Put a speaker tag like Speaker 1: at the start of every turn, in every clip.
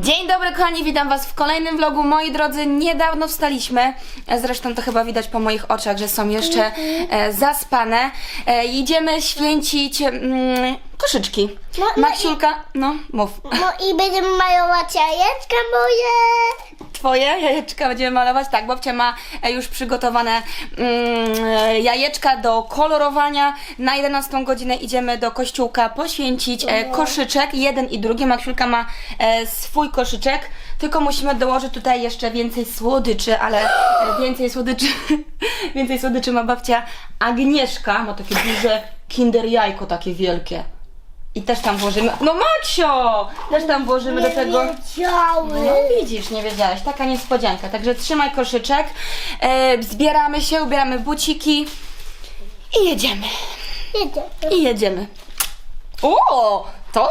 Speaker 1: Dzień dobry kochani, witam was w kolejnym vlogu. Moi drodzy, niedawno wstaliśmy. E, Zresztą to chyba widać po moich oczach, że są jeszcze e, zaspane. E, idziemy święcić mm, koszyczki.
Speaker 2: No, no
Speaker 1: Maksiulka, no mów.
Speaker 2: No i będziemy malować jajeczka moje.
Speaker 1: Twoje jajeczka będziemy malować? Tak, babcia ma e, już przygotowane mm, e, jajeczka do kolorowania. Na 11 godzinę idziemy do kościółka poświęcić e, koszyczek. Jeden i drugi. Maksiulka ma e, swój koszyczek. Tylko musimy dołożyć tutaj jeszcze więcej słodyczy, ale e, więcej słodyczy, więcej słodyczy ma babcia Agnieszka. Ma takie duże kinder jajko, takie wielkie. I też tam włożymy. No Maksio! Też tam włożymy do tego.
Speaker 2: wiedziały.
Speaker 1: No widzisz, nie wiedziałaś, taka niespodzianka. Także trzymaj koszyczek, e, zbieramy się, ubieramy buciki i jedziemy.
Speaker 2: Jedziemy.
Speaker 1: I jedziemy. O, to...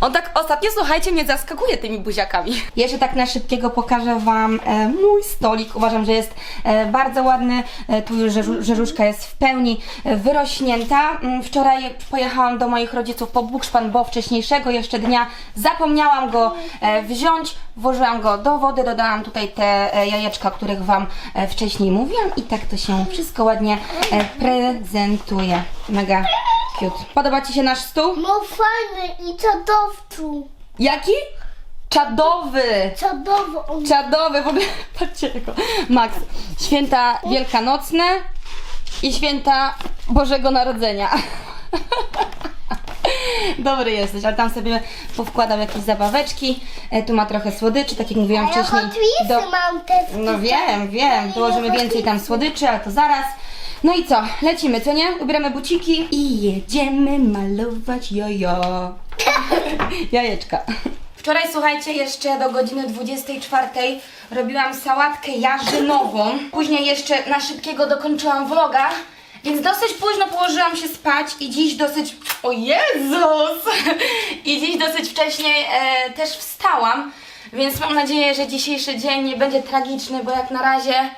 Speaker 1: On tak ostatnio, słuchajcie, mnie zaskakuje tymi buziakami. Jeszcze tak na szybkiego pokażę Wam e, mój stolik. Uważam, że jest e, bardzo ładny. E, tu już rzeżu, rzeżuszka jest w pełni e, wyrośnięta. Mm, Wczoraj pojechałam do moich rodziców po bukszpan, bo wcześniejszego jeszcze dnia zapomniałam go e, wziąć. Włożyłam go do wody, dodałam tutaj te e, jajeczka, o których Wam e, wcześniej mówiłam i tak to się wszystko ładnie e, prezentuje. Mega cute. Podoba Ci się nasz stół?
Speaker 2: No fajny i cudowcu.
Speaker 1: Jaki? Czadowy!
Speaker 2: Cudowny. on
Speaker 1: Czadowy, w ogóle patrzcie tylko. Max, święta wielkanocne i święta Bożego Narodzenia. Dobry jesteś, ale tam sobie powkładał jakieś zabaweczki. E, tu ma trochę słodyczy, tak jak mówiłam
Speaker 2: A ja
Speaker 1: wcześniej.
Speaker 2: Hot Wheelsy mam też.
Speaker 1: No wiem, wiem. Dołożymy więcej tam słodyczy, ale to zaraz. No i co? Lecimy, co nie? Ubieramy buciki i jedziemy malować jojo. Jajeczka. Wczoraj, słuchajcie, jeszcze do godziny 24 robiłam sałatkę jarzynową. Później jeszcze na szybkiego dokończyłam vloga. Więc dosyć późno położyłam się spać i dziś dosyć... O Jezus! I dziś dosyć wcześniej e, też wstałam. Więc mam nadzieję, że dzisiejszy dzień nie będzie tragiczny, bo jak na razie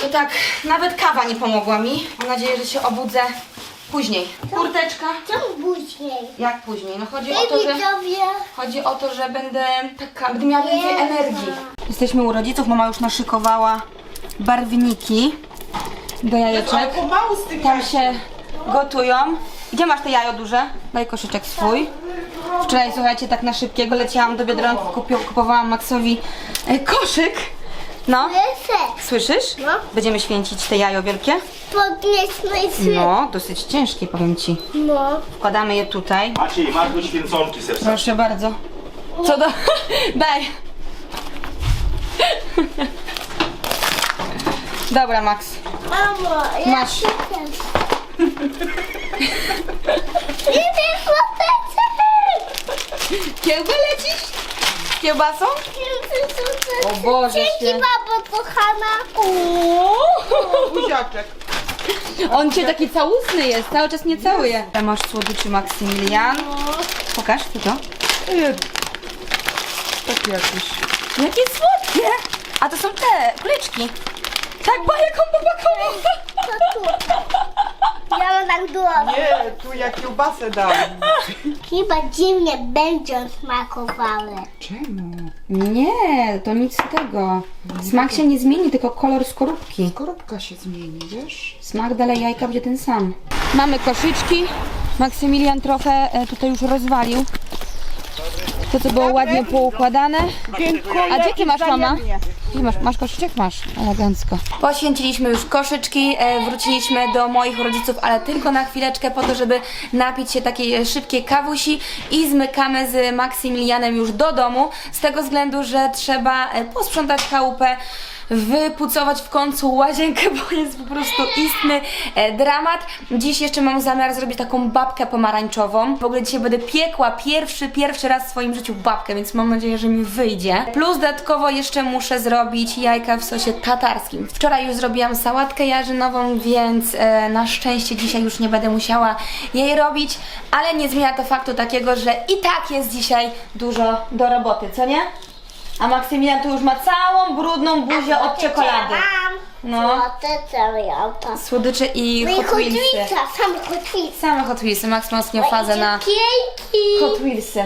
Speaker 1: to tak nawet kawa nie pomogła mi. Mam nadzieję, że się obudzę później. Kurteczka.
Speaker 2: Co później?
Speaker 1: Jak później? No chodzi o to, że...
Speaker 2: widzowie.
Speaker 1: Chodzi o to, że będę taka, będę miała więcej energii. Jesteśmy u rodziców, mama już naszykowała barwniki do jajeczek.
Speaker 3: pomału z tych
Speaker 1: Tam się gotują. Gdzie masz te jajo duże? Daj koszyczek swój. Wczoraj, słuchajcie, tak na szybkiego leciałam do Biedronki, kupi- kupowałam Maxowi e, koszyk. No,
Speaker 2: Lecę.
Speaker 1: słyszysz?
Speaker 2: No.
Speaker 1: Będziemy święcić te jajo wielkie?
Speaker 2: Podnieś no
Speaker 1: No, dosyć ciężkie, powiem Ci.
Speaker 2: No.
Speaker 1: Wkładamy je tutaj.
Speaker 3: Maciej, masz tu święconki serca.
Speaker 1: Proszę bardzo. Co do... Daj. Dobra, Max.
Speaker 2: Mamo, ja
Speaker 1: Masz. Kiełbę lecisz? Kiełbasą? O Boże
Speaker 2: Dzięki,
Speaker 1: święty.
Speaker 2: babo kochana.
Speaker 3: Buziaczek.
Speaker 1: On cię taki całusny jest, cały czas nie całuje. Tam masz słodyczy Maksymilian. Pokaż, co to?
Speaker 3: Taki jakiś.
Speaker 1: Jakie słodkie! A to są te kuleczki. Tak, bo jaką popakował.
Speaker 2: Ja mam tak dużo.
Speaker 3: Nie, tu ja kiełbasę dam.
Speaker 2: Chyba dziwnie będzie smakowały.
Speaker 3: Czemu?
Speaker 1: Nie, to nic z tego. Smak się nie zmieni, tylko kolor skorupki.
Speaker 3: Korupka się zmieni, wiesz?
Speaker 1: Smak dalej jajka będzie ten sam. Mamy koszyczki. Maksymilian trochę e, tutaj już rozwalił. To, co było ładnie poukładane.
Speaker 3: Dziękuję.
Speaker 1: A jakie masz, mama? Gdzie masz, masz koszyczek? Masz, elegancko. Poświęciliśmy już koszyczki, e, wróciliśmy do moich rodziców, ale tylko na chwileczkę po to, żeby napić się takiej e, szybkiej kawusi i zmykamy z Maksymilianem już do domu, z tego względu, że trzeba e, posprzątać chałupę, wypucować w końcu łazienkę, bo jest po prostu istny e, dramat. Dziś jeszcze mam zamiar zrobić taką babkę pomarańczową. W ogóle dzisiaj będę piekła pierwszy, pierwszy raz w swoim życiu babkę, więc mam nadzieję, że mi wyjdzie. Plus dodatkowo jeszcze muszę zrobić jajka w sosie tatarskim. Wczoraj już zrobiłam sałatkę jarzynową, więc e, na szczęście dzisiaj już nie będę musiała jej robić, ale nie zmienia to faktu takiego, że i tak jest dzisiaj dużo do roboty, co nie? A Maksymilian tu już ma całą brudną buzię od czekolady. No.
Speaker 2: Złote.
Speaker 1: Słodycze i
Speaker 2: No i
Speaker 1: Hot Wheelsy.
Speaker 2: Wheelsa, same Hot Wheelsy.
Speaker 1: Same Hot Wheelsy. Max ma ostatnio fazę na. Hot Wheelsy.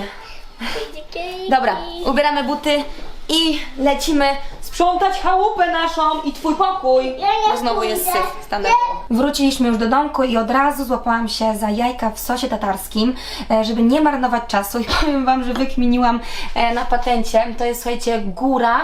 Speaker 1: Dobra, ubieramy buty i lecimy sprzątać chałupę naszą i twój pokój.
Speaker 2: nie
Speaker 1: Bo znowu jest
Speaker 2: pójdę.
Speaker 1: syf standardowo. Wróciliśmy już do domku i od razu złapałam się za jajka w sosie tatarskim, e, żeby nie marnować czasu i powiem Wam, że wykminiłam e, na patencie. To jest, słuchajcie, góra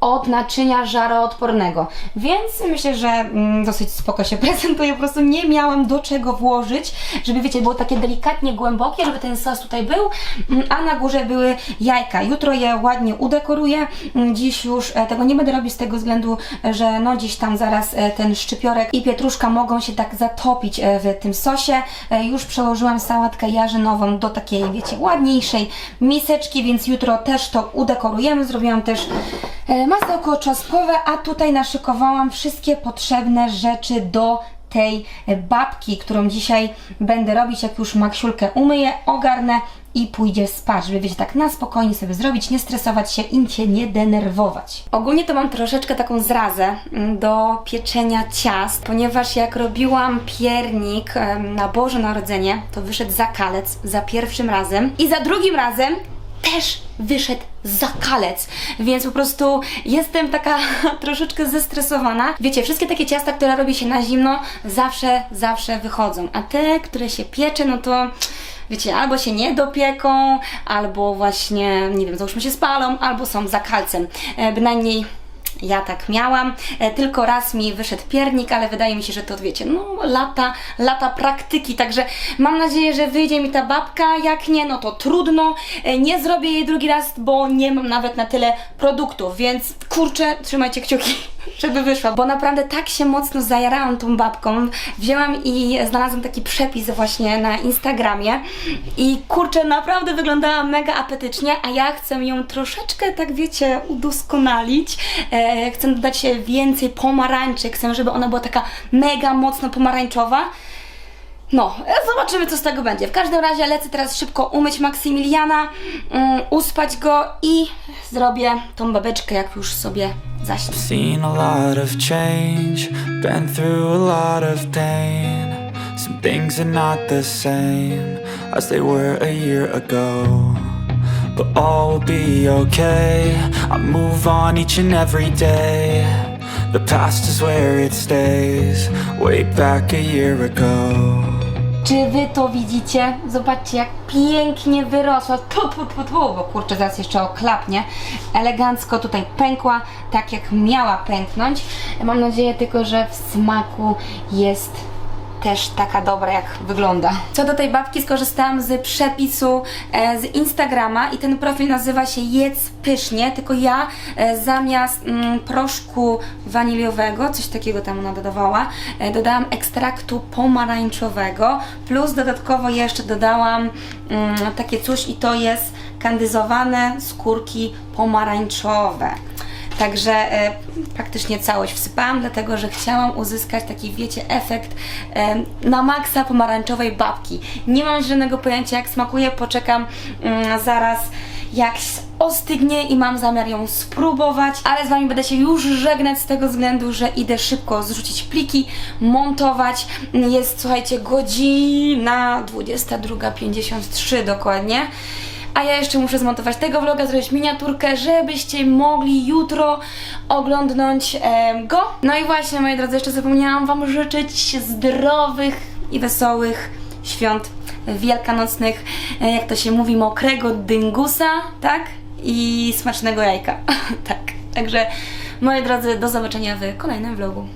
Speaker 1: od naczynia żaroodpornego. Więc myślę, że mm, dosyć spoko się prezentuje. Po prostu nie miałam do czego włożyć, żeby wiecie, było takie delikatnie głębokie, żeby ten sos tutaj był, mm, a na górze były jajka. Jutro je ładnie udekoruję. Mm, Dziś już e, tego nie będę robić z tego względu, e, że no dziś tam zaraz e, ten szczypiorek i pietruszka mogą się tak zatopić w tym sosie. Już przełożyłam sałatkę jarzynową do takiej, wiecie, ładniejszej miseczki, więc jutro też to udekorujemy. Zrobiłam też masełko czosnkowe, a tutaj naszykowałam wszystkie potrzebne rzeczy do tej babki, którą dzisiaj będę robić, jak już Maksiulkę umyję, ogarnę i pójdzie spać, żeby wiecie, tak na spokojnie sobie zrobić, nie stresować się i się nie denerwować. Ogólnie to mam troszeczkę taką zrazę mm, do pieczenia ciast, ponieważ jak robiłam piernik na Boże Narodzenie, to wyszedł za kalec za pierwszym razem i za drugim razem też wyszedł zakalec, więc po prostu jestem taka troszeczkę zestresowana. Wiecie, wszystkie takie ciasta, które robi się na zimno, zawsze, zawsze wychodzą, a te, które się piecze, no to wiecie, albo się nie dopieką, albo właśnie, nie wiem, załóżmy się spalą, albo są zakalcem. E, bynajmniej ja tak miałam, e, tylko raz mi wyszedł piernik, ale wydaje mi się, że to wiecie, no lata, lata praktyki, także mam nadzieję, że wyjdzie mi ta babka, jak nie, no to trudno, E, nie zrobię jej drugi raz, bo nie mam nawet na tyle produktów, więc kurczę, trzymajcie kciuki, żeby wyszła, bo naprawdę tak się mocno zajarałam tą babką, wzięłam i znalazłam taki przepis właśnie na Instagramie i kurczę, naprawdę wyglądała mega apetycznie, a ja chcę ją troszeczkę, tak wiecie, udoskonalić. E, chcę dodać więcej pomarańczy, chcę, żeby ona była taka mega mocno pomarańczowa. No, e, zobaczymy co z tego będzie. W każdym razie lecę teraz szybko umyć Maksymiliana, um, uspać go i zrobię tą babeczkę, jak już sobie zaśnie.
Speaker 4: Seen a lot of change, been through a lot of pain. Some things are not the same as they were a year ago. But all will be okay. I move on each and every day. The past is where it stays, way back a year ago.
Speaker 1: Czy wy to widzicie? Zobaczcie, jak pięknie wyrosła. Tu, tu, tu, tu, bo kurczę, zaraz jeszcze oklapnie. Elegancko tutaj pękła, tak jak miała pęknąć. Mam nadzieję tylko, że w smaku jest też taka dobra, jak wygląda. Co do tej babki, skorzystałam z przepisu e, z Instagrama i ten profil nazywa się Jedz Pysznie, tylko ja e, zamiast mm, proszku waniliowego, coś takiego tam ona dodawała, e, dodałam ekstraktu pomarańczowego, plus dodatkowo jeszcze dodałam mm, takie coś i to jest kandyzowane skórki pomarańczowe. Także e, praktycznie całość wsypałam, dlatego że chciałam uzyskać taki, wiecie, efekt e, na maksa pomarańczowej babki. Nie mam żadnego pojęcia jak smakuje, poczekam mm, zaraz jak ostygnie i mam zamiar ją spróbować, ale z Wami będę się już żegnać z tego względu, że idę szybko zrzucić pliki, montować. Jest, słuchajcie, godzina 22.53 dokładnie. A ja jeszcze muszę zmontować tego vloga, zrobić miniaturkę, żebyście mogli jutro oglądnąć go. No i właśnie, moi drodzy, jeszcze zapomniałam Wam życzyć zdrowych i wesołych świąt wielkanocnych, e, jak to się mówi, mokrego dyngusa, tak? I smacznego jajka, tak. Także, moi drodzy, do zobaczenia w kolejnym vlogu.